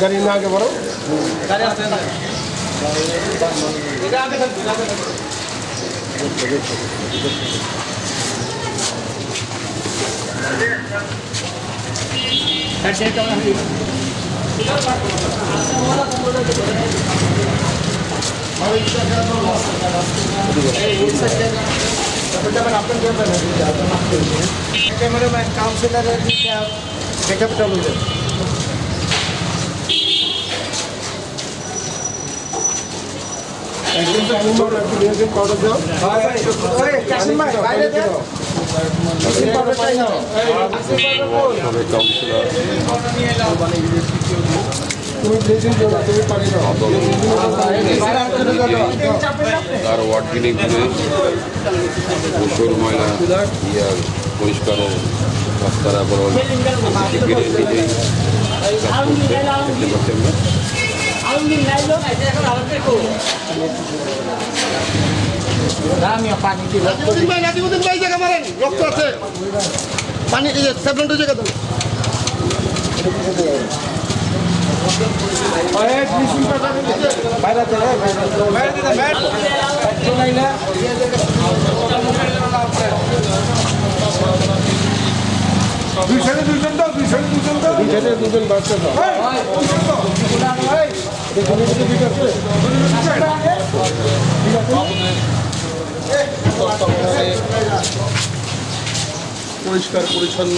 গাড়ি না আগে বড় ক্যামেরাম্যান কাউন্সিলরের পাউডারটাই নাও সবে কাউন্সিলর তার ওয়ার্ড কিনে ঘুরে মুসুর ময়লা ইয়া পরিষ্কারের রাস্তার আবার ঘিরে নিজেই দেখতে পাচ্ছি আমরা। জায়গা রক্ত আছে পানি দেন দাও দুই সাইডে দুজন দাও দুই সাইডে দুজন বাচ্চা দাও দেখুন এদিকে দুইটা আছে পরিষ্কার পরিচ্ছন্ন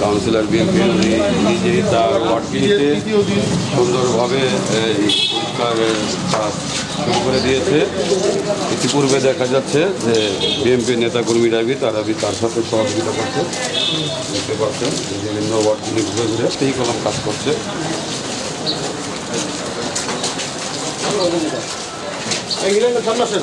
কাউন্সিলর বিএনপি তার সুন্দরভাবে এই পরিষ্কারের কাজ শুরু করে দিয়েছে। ইতিপূর্বে দেখা যাচ্ছে যে বিএনপি নেতাকর্মীরা বি তারা বি তার সাথে সহযোগিতা করছে। দেখতে পাচ্ছেন বিভিন্ন ওয়ার্ড কিনে ঘুরে ঘুরে সেই কলম কাজ করছে। এইগুলো সামনে আসেন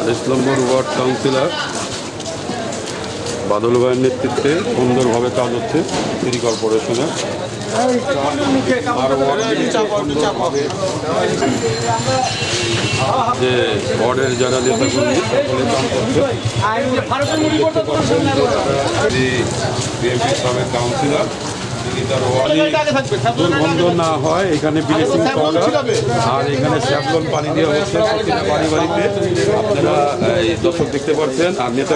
আঠাশ নম্বর ওয়ার্ড কাউন্সিলর। বাদল ভাইয়ের নেতৃত্বে সুন্দরভাবে কাজ হচ্ছে সিটি কর্পোরেশনের। যে ওয়ার্ডের যারা নেতাকর্মী সকলে কাজ করছে। সাবেক কাউন্সিলর দুর্গন্ধ না হয় এখানে ব্লিচিং পাউডার আর এখানে স্যাফলন পানি দেওয়া হচ্ছে প্রতিটা বাড়ি বাড়িতে আপনারা এই দর্শক দেখতে পাচ্ছেন আর নেতা।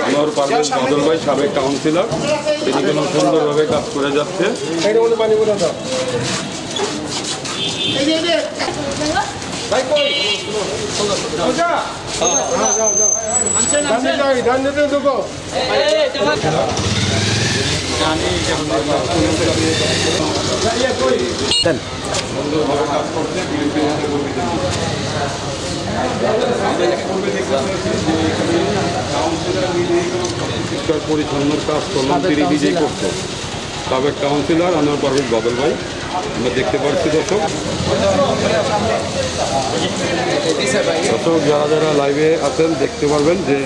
আনোয়ার পারভেজ বাদল ভাই সাবেক কাউন্সিলর তিনি কোনো সুন্দরভাবে কাজ করে যাচ্ছে ভাই কই পরিচ্ছন্নর কাজ করলাম তিনি নিজেই করছে। সাবেক কাউন্সিলর আনোয়ার পারভেজ বাদল ভাই। আমরা দেখতে পাচ্ছি দর্শক। দর্শক, যারা যারা লাইভে আছেন, দেখতে পারবেন যে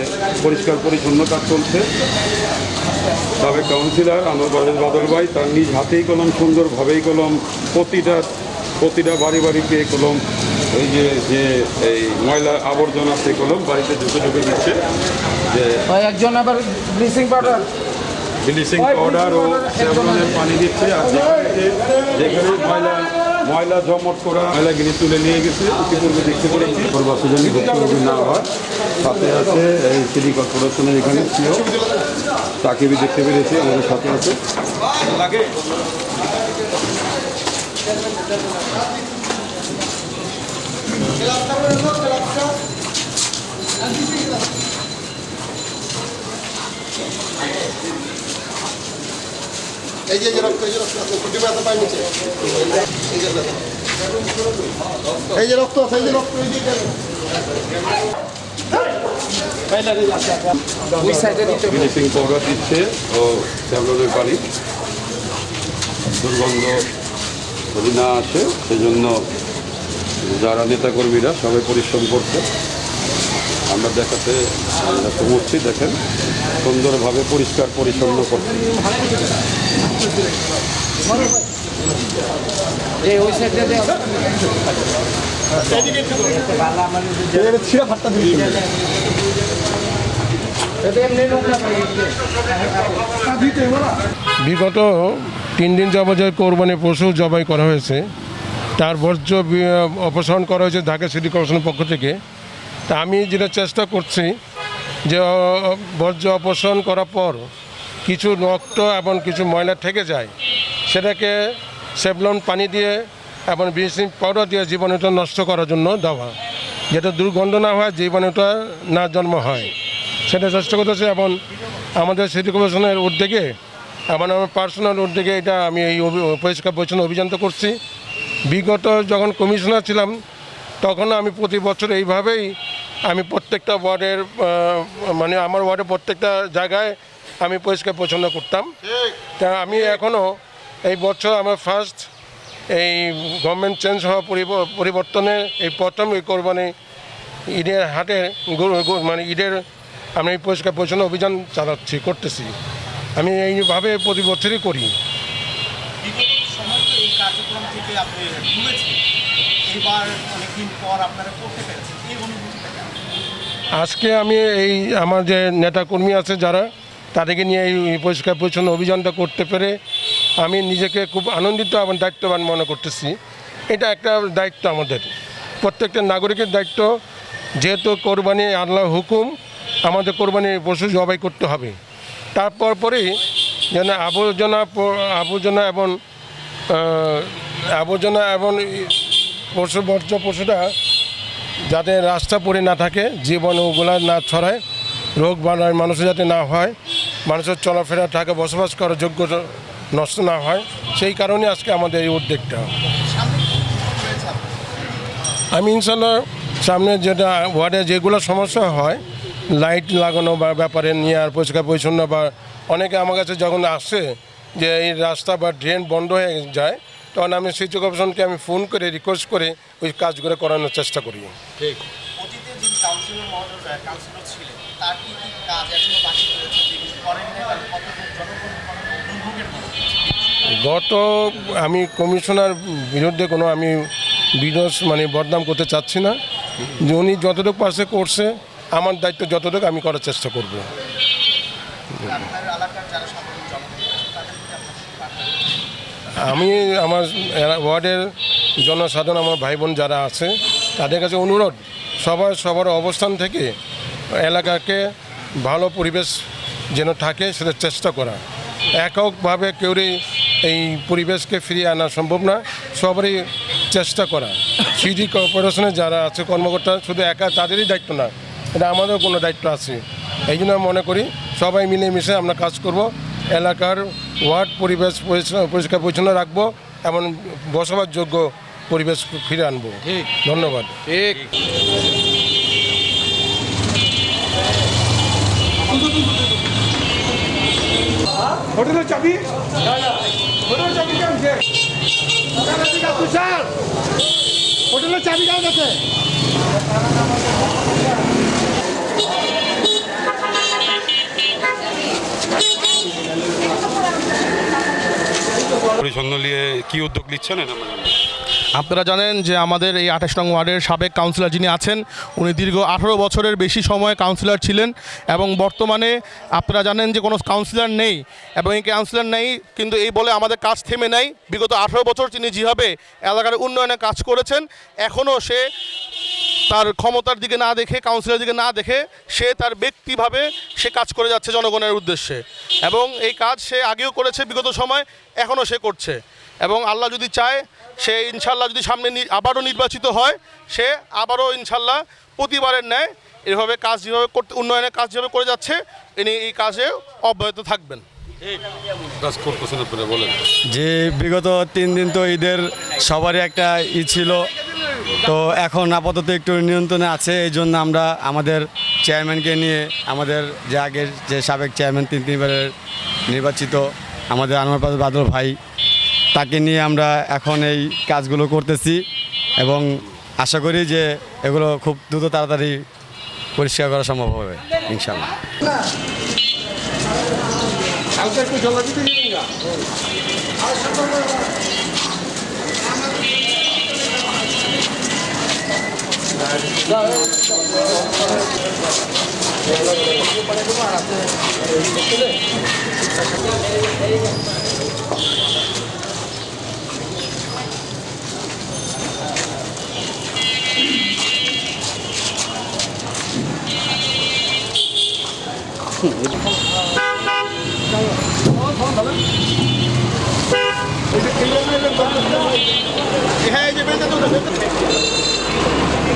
পরিষ্কার পরিচ্ছন্ন কাজ চলছে। সাবেক কাউন্সিলর আনোয়ার পারভেজ বাদল ভাই, তার নিজ হাতেই কলম, সুন্দরভাবেই কলম, প্রতিটা প্রতিটা বাড়ি বাড়িতে কলম, এই যে যে এই ময়লা আবর্জনা সে কলম বাড়িতে ঢুকে ঢুকে দিচ্ছে। যে একজন আবার ব্লিচিং পাউডার ব্লিচিং পাউডার ও স্যাভলনের পানি দিচ্ছে। আর যেখানে ময়লা ময়লা জমট করা ময়লাগিরি তুলে নিয়ে গেছে ইতিপূর্বে দেখতে পেরেছি। প্রবাসী যেন ভুক্তভোগী না হয় সাথে আছে এই সিটি কর্পোরেশনের এখানে সিও তাকে বি দেখতে পেরেছি আমাদের সাথে আছে। এই যে এই যে রক্ত এই যে রক্ত আছে নিচে। এই যে দেখেন। এই যে রক্ত আছে এই যে রক্ত এই যে ফিনিশিং পাউডার দিচ্ছে ও ট্যাবলেটের দুর্গন্ধ যদি না আসে সেজন্য যারা নেতাকর্মীরা সবাই পরিশ্রম করছে। আমরা দেখাতে করছি দেখেন। সুন্দরভাবে পরিষ্কার পরিচ্ছন্ন করছে। বিগত তিন দিন যাবত যে কোরবানি পশু জবাই করা হয়েছে তার বর্জ্য অপসারণ করা হয়েছে ঢাকা সিটি কর্পোরেশনের পক্ষ থেকে। তা আমি যেটা চেষ্টা করছি যে বর্জ্য অপসারণ করার পর কিছু রক্ত এবং কিছু ময়লা থেকে যায়। সেটাকে সেভলন পানি দিয়ে এবং ব্লিচিং পাউডার দিয়ে জীবাণুটা নষ্ট করার জন্য দেওয়া। যেটা দুর্গন্ধ না হয়, জীবাণুটা না জন্ম হয়। সেটা চেষ্টা করতেছে এবং আমাদের সিটি কর্পোরেশনের উদ্যোগে এবং আমার পার্সোনাল উদ্যোগে এটা আমি এই পরিষ্কার পরিচ্ছন্ন অভিযান করছি। বিগত যখন কমিশনার ছিলাম তখন আমি প্রতি বছর এইভাবেই আমি প্রত্যেকটা ওয়ার্ডের মানে আমার ওয়ার্ডের প্রত্যেকটা জায়গায় আমি পরিষ্কার পরিচ্ছন্ন করতাম। তা আমি এখনও এই বছর আমার ফার্স্ট এই গভর্নমেন্ট চেঞ্জ হওয়া পরিব- পরিবর্তনে এই প্রথম এই কোরবানি ঈদের হাটে মানে ঈদের আমি এই পরিষ্কার পরিচ্ছন্ন অভিযান চালাচ্ছি করতেছি। আমি এইভাবে প্রতি বছরই করি। বিগত সময় তো এই কার্যক্রম থেকে আপনি ঘুরেছেন এবার আজকে আমি এই আমার যে নেতাকর্মী আছে যারা, তাদেরকে নিয়ে এই পরিষ্কার পরিচ্ছন্ন অভিযানটা করতে পেরে আমি নিজেকে খুব আনন্দিত এবং দায়িত্ববান মনে করতেছি। এটা একটা দায়িত্ব আমাদের। প্রত্যেকটা নাগরিকের দায়িত্ব, যেহেতু কোরবানি আল্লাহ হুকুম, আমাদের কোরবানি পশু জবাই করতে হবে। তারপর পরেই যেন আবর্জনা আবর্জনা এবং আবর্জনা এবং পশু বর্জ্য পশুটা যাতে রাস্তা পড়ে না থাকে জীবাণুগুলা না ছড়ায়, রোগ বাড়ায় মানুষের যাতে না হয়, মানুষের চলাফেরা থাকে বসবাস করার যোগ্য নষ্ট না হয়, সেই কারণে আজকে আমাদের এই উদ্যোগটা। আমি ইনশাল্লাহ সামনে যেটা ওয়ার্ডে যেগুলো সমস্যা হয়, লাইট লাগানো বা ব্যাপারে নিয়ে আর পরিষ্কার পরিচ্ছন্ন বা অনেকে আমার কাছে যখন আসে যে এই রাস্তা বা ড্রেন বন্ধ হয়ে যায় তখন আমি সিটি কর্পোরেশনকে আমি ফোন করে রিকোয়েস্ট করে ওই কাজগুলো করানোর চেষ্টা করি। গত আমি কমিশনার বিরুদ্ধে কোনো আমি বিরোধ মানে বদনাম করতে চাচ্ছি না। যে উনি যতটুকু পাশে করছে আমার দায়িত্ব যতটুকু আমি করার চেষ্টা করব আপনার এলাকার যারা সাধারণ জনগণ রয়েছে তাদের প্রতি আপনার কি বার্তা? আমি আমার ওয়ার্ডের জনসাধারণ, আমার ভাই বোন যারা আছে, তাদের কাছে অনুরোধ, সবার সবার অবস্থান থেকে এলাকাকে ভালো পরিবেশ যেন থাকে, সেটা চেষ্টা করা। এককভাবে কেউরই এই পরিবেশকে ফিরিয়ে আনা সম্ভব না, সবারই চেষ্টা করা। সিটি কর্পোরেশনে যারা আছে, কর্মকর্তা, শুধু একা তাদেরই দায়িত্ব না, এটা আমাদেরও কোনো দায়িত্ব আছে। এই জন্য মনে করি, সবাই মিলেমিশে আমরা কাজ করব, এলাকার ওয়ার্ড পরিবেশ পরিষ্কার- পরিষ্কার পরিচ্ছন্ন রাখব এবং বসবাসযোগ্য পরিবেশ ফিরে আনব। ধন্যবাদ। হোটেলের চাবি? হোটেলের চাবি কেমন হোটেলের চাবি কার কাছে পরিচ্ছন্ন নিয়ে কি উদ্যোগ নিচ্ছেন এটা। আপনারা জানেন যে আমাদের এই আঠাশ নং ওয়ার্ডের সাবেক কাউন্সিলর যিনি আছেন, উনি দীর্ঘ আঠারো বছরের বেশি সময় কাউন্সিলর ছিলেন এবং বর্তমানে আপনারা জানেন যে কোনো কাউন্সিলর নেই এবং এই কাউন্সিলর নেই কিন্তু এই বলে আমাদের কাজ থেমে নাই। বিগত আঠারো বছর তিনি যেভাবে এলাকার উন্নয়নে কাজ করেছেন, এখনও সে তার ক্ষমতার দিকে না দেখে কাউন্সিলের দিকে না দেখে সে তার ব্যক্তিভাবে সে কাজ করে যাচ্ছে জনগণের উদ্দেশ্যে এবং এই কাজ সে আগেও করেছে বিগত সময়, এখনও সে করছে এবং আল্লাহ যদি চায় সে ইনশাল্লাহ যদি সামনে নি- আবারও নির্বাচিত হয় সে আবারও ইনশাল্লাহ প্রতিবারের ন্যায় এভাবে কাজ যেভাবে করতে উন্নয়নের কাজ যেভাবে করে যাচ্ছে ইনি এই কাজে অব্যাহত থাকবেন। কাজ করতেছেন আপনারা বলেন। যে বিগত তিন দিন তো ঈদের সবারই একটা ই ছিল। তো এখন আপাতত একটু নিয়ন্ত্রণে আছে এই জন্য আমরা আমাদের চেয়ারম্যানকে নিয়ে আমাদের যে আগের যে সাবেক চেয়ারম্যান তিন তিনবারের নির্বাচিত আমাদের আনোয়ার পাশে বাদল ভাই তাকে নিয়ে আমরা এখন এই কাজগুলো করতেছি এবং আশা করি যে এগুলো খুব দ্রুত তাড়াতাড়ি পরিষ্কার করা সম্ভব হবে ইনশাল্লাহ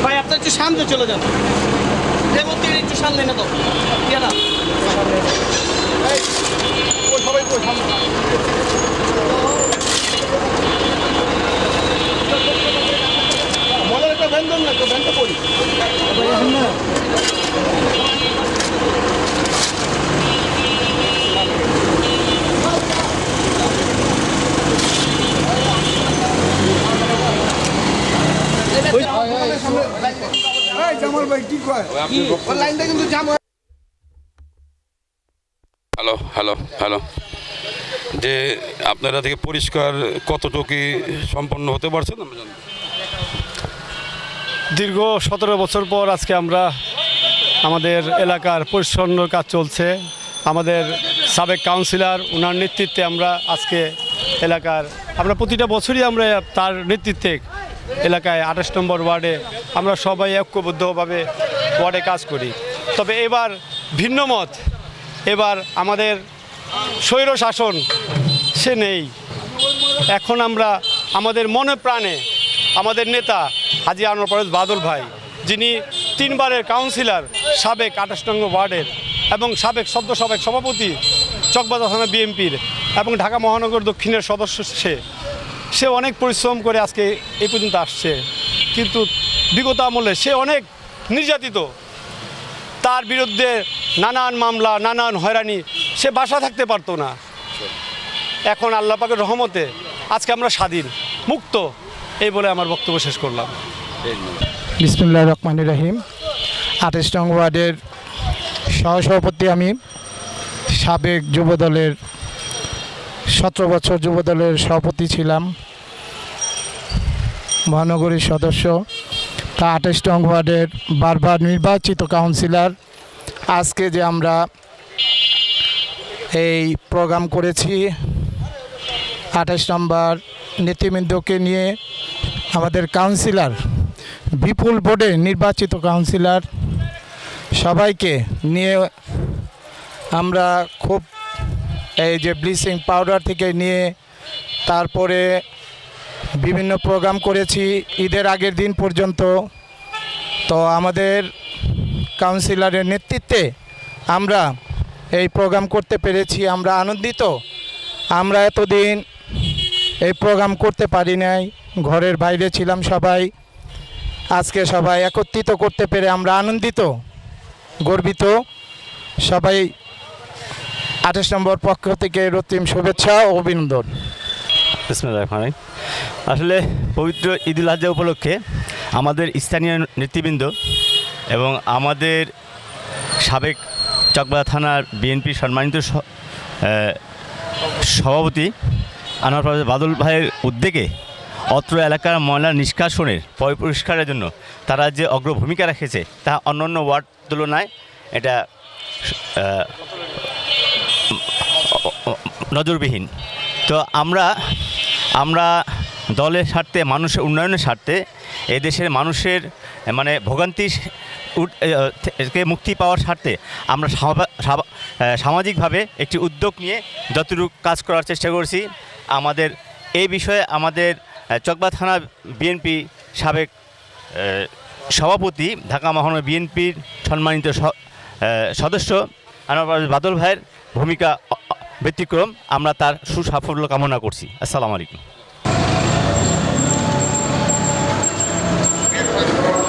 ভাই আপনার একটু সামনে চলে যান। থেকে একটু সামনে না তো। ইয়ে না। মনের একটা ব্যঞ্জন না তো ব্যঞ্জন করি লাইনটা কিন্তু জাম হ্যালো হ্যালো হ্যালো। যে আপনারা থেকে পরিষ্কার কতটুকু সম্পন্ন হতে পারছেন আমরা জানি দীর্ঘ সতেরো বছর পর আজকে আমরা আমাদের এলাকার পরিচ্ছন্ন কাজ চলছে। আমাদের সাবেক কাউন্সিলর ওনার নেতৃত্বে আমরা আজকে এলাকার আমরা প্রতিটা বছরই আমরা তার নেতৃত্বে এলাকায় আঠাশ নম্বর ওয়ার্ডে আমরা সবাই ঐক্যবদ্ধভাবে ওয়ার্ডে কাজ করি। তবে এবার ভিন্ন মত। এবার আমাদের স্বৈর শাসন, সে নেই। এখন আমরা আমাদের মনে প্রাণে আমাদের নেতা হাজি আনোয়ার পরেশ বাদল ভাই, যিনি তিনবারের কাউন্সিলর, সাবেক আঠাশ নং ওয়ার্ডের এবং সাবেক সদ্য সাবেক সভাপতি চকবাজার থানা বিএনপির এবং ঢাকা মহানগর দক্ষিণের সদস্য সে। সে অনেক পরিশ্রম করে আজকে এই পর্যন্ত আসছে। কিন্তু বিগত আমলে সে অনেক নির্যাতিত। তার বিরুদ্ধে নানান মামলা, নানান হয়রানি সে বাসা থাকতে পারতো না। এখন আল্লাহ পাকের রহমতে আজকে আমরা স্বাধীন, মুক্ত, এই বলে আমার বক্তব্য শেষ করলাম। বিসমুল্লাহ রহমান রাহিম। আঠাশ নং ওয়ার্ডের সহসভাপতি আমি, সাবেক যুবদলের, সতেরো বছর যুবদলের সভাপতি ছিলাম। মহানগরীর সদস্য, তা আঠাশ নং ওয়ার্ডের বারবার নির্বাচিত কাউন্সিলর। আজকে যে আমরা এই প্রোগ্রাম করেছি, আঠাশ নম্বর নেতৃবৃন্দকে নিয়ে আমাদের কাউন্সিলর, বিপুল বোর্ডে নির্বাচিত কাউন্সিলর সবাইকে নিয়ে আমরা খুব এই যে ব্লিচিং পাউডার থেকে নিয়ে, তারপরে বিভিন্ন প্রোগ্রাম করেছি ঈদের আগের দিন পর্যন্ত। তো আমাদের কাউন্সিলরের নেতৃত্বে আমরা এই প্রোগ্রাম করতে পেরেছি, আমরা আনন্দিত। আমরা এতদিন এই প্রোগ্রাম করতে পারি নাই, ঘরের বাইরে ছিলাম সবাই। আজকে সবাই একত্রিত করতে পেরে আমরা আনন্দিত, গর্বিত। সবাই আঠাশ নম্বর পক্ষ থেকে রক্তিম শুভেচ্ছা ও অভিনন্দন। আসলে পবিত্র ঈদুল আজহা উপলক্ষে আমাদের স্থানীয় নেতৃবৃন্দ এবং আমাদের সাবেক চকবাজার থানার বিএনপি সম্মানিত সভাপতি আনোয়ার বাদল ভাইয়ের উদ্যোগে অত্র এলাকার ময়লা নিষ্কাশনের পরিষ্কারের জন্য তারা যে অগ্রভূমিকা রেখেছে তা অন্যান্য ওয়ার্ড তুলনায় এটা নজরবিহীন। তো আমরা আমরা দলের স্বার্থে, মানুষের উন্নয়নের স্বার্থে এদেশের মানুষের মানে ভোগান্তি মুক্তি পাওয়ার স্বার্থে আমরা সামাজিকভাবে একটি উদ্যোগ নিয়ে যতটুকু কাজ করার চেষ্টা করছি। আমাদের এই বিষয়ে আমাদের চকবা থানা বিএনপি সাবেক সভাপতি, ঢাকা মহানগর বিএনপির সম্মানিত সদস্য, আনোয়ার বাদল ভাইয়ের ভূমিকা ব্যতিক্রম আমরা তার সুসাফল্য কামনা করছি। আসসালামু আলাইকুম।